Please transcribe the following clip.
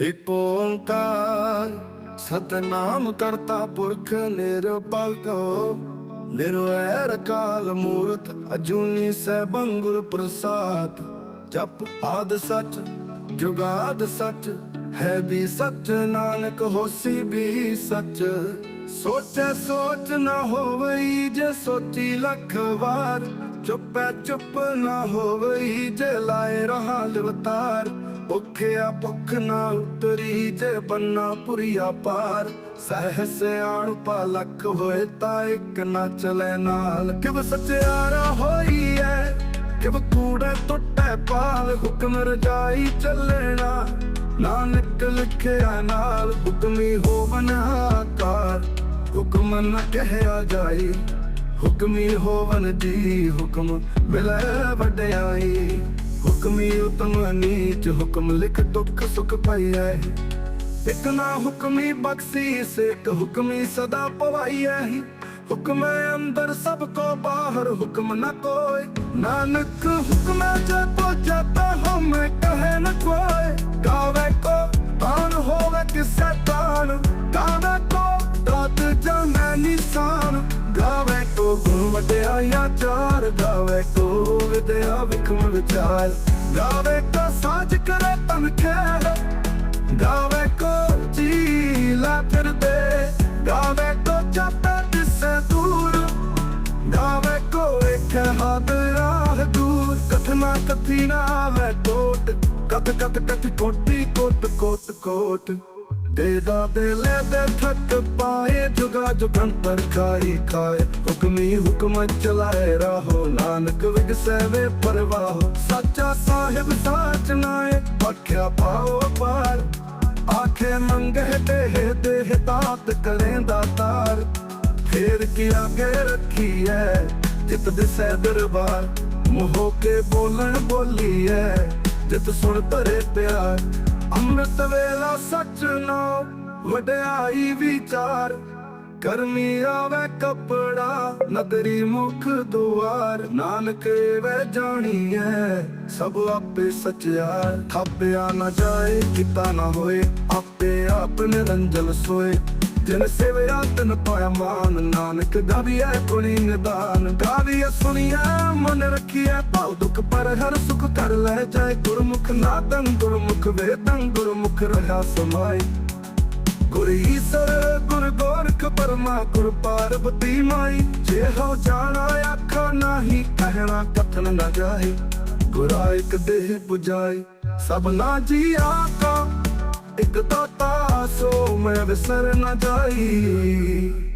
ਇੱਕ ਓੰਕਾਰ ਸਤਨਾਮ ਕਰਤਾ ਪੁਰਖ ਨਿਰਭਉ ਨਿਰਵੈਰ ਕਾਲ ਮੂਰਤ, ਅਜੂਨੀ ਸੈਭੰ ਗੁਰ ਪ੍ਰਸਾਦ। ਜਪ ਆਦ ਸਚ ਜੁਗਾਦ ਸਚ, ਹੈ ਵੀ ਸਚ, ਨਾਨਕ ਹੋਸੀ ਵੀ ਸਚ। ਸੋਚੈ ਸੋਚ ਨਾ ਹੋਵਈ ਜੇ ਸੋਚੀ ਲੱਖ ਵਾਰ। ਚੁੱਪੈ ਚੁੱਪ ਨਾ ਹੋਵਈ ਜੇ ਲਾਏ ਰਹਾ ਲਵਤਾਰ। ਭੁੱਖਿਆ ਭੁੱਖ ਨਾ ਉਤਰੀ ਜੇ ਬੰਨਾ ਪੁਰੀਆ ਪਾਰ। ਸਹਿ ਪਾ ਲੱਖ ਹੋਏ ਤਾਂ ਇੱਕ ਨਾ ਚਲੇ ਨਾਲ। ਕਿਵ ਸਚਿਆਰਾ ਹੋਈ ਐ, ਕਿਵ ਕੂੜੇ ਟੁੱਟੇ ਪਾਲ। ਹੁਕਮ ਰਜਾਈ ਚੱਲਣਾ ਨਾਨਕ ਲਿਖਿਆ ਨਾਲ। ਹੁਕਮੀ ਹੋਵਨ ਆਕਾਰ ਹੁਕਮ ਨ ਕਹਿਆ ਜਾਈ। ਹੁਕਮੀ ਹੋਵਨ ਜੀ, ਹੁਕਮ ਮਿਲੈ ਵਡਿਆਈ। ਹੁਕਮੀ ਉਤਮ ਨੀਚ ਹੁਕਮ ਲਿਖ ਦੁੱਖ ਸੁਖ ਪਾਈਐ। ਇਕ ਨਾ ਹੁਕਮੀ ਬਖਸ਼ੀਸ ਇੱਕ ਹੁਕਮੀ ਸਦਾ ਪਵਾਈਐ। ਹੁਕਮੈ ਅੰਦਰ ਸਭ ਕੋ ਬਾਹਰ, ਹੁਕਮ ਨ ਕੋਇ। ਨਾਨਕ ਹੁਕਮੈ ਜੇ ਪਹੁੰਚੈ ਤਾ ਹਮ ਕਹੇ ਨ ਕੋਇ। ਗਾਵੇ ਕੋ ਤਾਨ ਹੋਵੇ ਕਿਸੈ ਤਾਨ, ਗਾਵੇ ਕੋ ਦਾਤ ਜਾਣੈ ਨਿਸ਼ਾਨ। ਗਾਵੇ ਕੋ ਗੁਣ ਵਡਿਆਈਆਂ ਚਾਰ ਗਾਵੇ ਕੋ ਵਿਦਿਆ ਵਿਖਮ ਵਿਚਾਰ। ਗਾਵੇ ਕੋ ਸਾਜ ਕਰੇ ਤਨ ਖੈਰ। ਗਾਵੇ ਕੋ ਜੀ ਲਾ ਫਿਰਦੇ ਗਾਵੇ ਕੋ ਚਾਪੇ ਦਿਸੇ ਦੂਰ। ਗਾਵੇ ਕੋ ਇੱਕ ਹੱਦ ਰਾਹ ਦੂਰ। ਕਥਨਾ ਕਥੀ ਨਾ ਆਵੇ ਟੋਟ ਕਥ ਕਥ ਕਥ ਕੋਟੀ ਕੋਟ ਕੋਟ ਕੋਟ। ਦੇ ਦਾ ਦੇ ਲੈ ਦੇ ਥੱਕ ਪਾਏ ਜੁਗਾ ਜੁਗੰਤਰ ਖਾਈ ਖਾਏ। ਹੁਕਮੀ ਹੁਕਮ ਚਲਾਏ ਰਾਹੋ, ਨਾਨਕ ਵਿਗਸੈ ਵੇ ਪਰਵਾਹ। ਸੱਚਾ ਸਾਹਿਬ ਸਾਚ ਨਾਏ ਆਖੇ ਮੰਗੇ ਦੇਹ ਦੇਹ ਦਾਤ ਕਰੇਂਦਾ ਤਾਰ। ਫੇਰ ਕੀ ਆਗੇ ਰੱਖੀ ਐ ਜਿਤ ਦਿਸੈ ਦਰਬਾਰ। ਮੋਹ ਕੇ ਬੋਲਣ ਬੋਲੀ ਐ ਜਿਤ ਸੁਣ ਧਰੇ ਪਿਆਰ। ਅੰਮ੍ਰਿਤ ਵੇਲਾ ਸੱਚ ਨਾ ਵਡਿਆਈ ਵਿਚਾਰ। ਕਰਮੀ ਆਵੇ ਕਪੜਾ ਨਦਰੀ ਮੁਖ ਦੁਆਰ। ਨਾਨਕ ਵੇ ਜਾਣੀਐ, ਸਭ ਆਪੇ ਸਚਿਆਰ। ਥਾਪਿਆ ਨਾ ਜਾਏ, ਕੀਤਾ ਨਾ ਹੋਏ, ਆਪੇ ਆਪ ਨਿਰੰਜਨ ਸੋਏ। ਜਿਨ ਸੇਵਿਆ ਤਨ ਪਾਇਆ ਮਾਨ ਨਾਨਕ ਗਾਵੀਐ ਪੁਣੀ ਨਿਦਾਨ ਗਾਵੀਐ ਸੁਣੀਐ ਮਨ ਰੱਖੀਐ ਭਾਉ ਦੁਖ ਪਰ ਹਰ ਸੁਖ ਕਰ ਲੈ ਜਾਏ ਗੁਰਮੁਖ ਨਾਦੰ ਗੁਰਮੁਖ ਵੇਦੰ ਗੁਰਮੁਖ ਰਹਾ ਸਮਾਈ ਗੁਰ ਈਸਰ ਗੁਰ ਗੋਰਖ ਪਰਮਾ ਗੁਰ ਪਾਰਬਤੀ ਮਾਈ ਜੇ ਹੋ ਜਾਣਾ ਆਖਾ ਨਹੀਂ ਕਹਿਣਾ ਕਥਨ ਨਾ ਜਾਏ ਗੁਰਾ ਇੱਕ ਦੇਹ 부ਜਾਈ ਸਭ ਨਾ ਜੀ ਆਕਾ ਇੱਕ ਤੋਤਾ ਸੋ ਮੈਂ ਵਿਸਰ ਨਾ ਜਾਈ।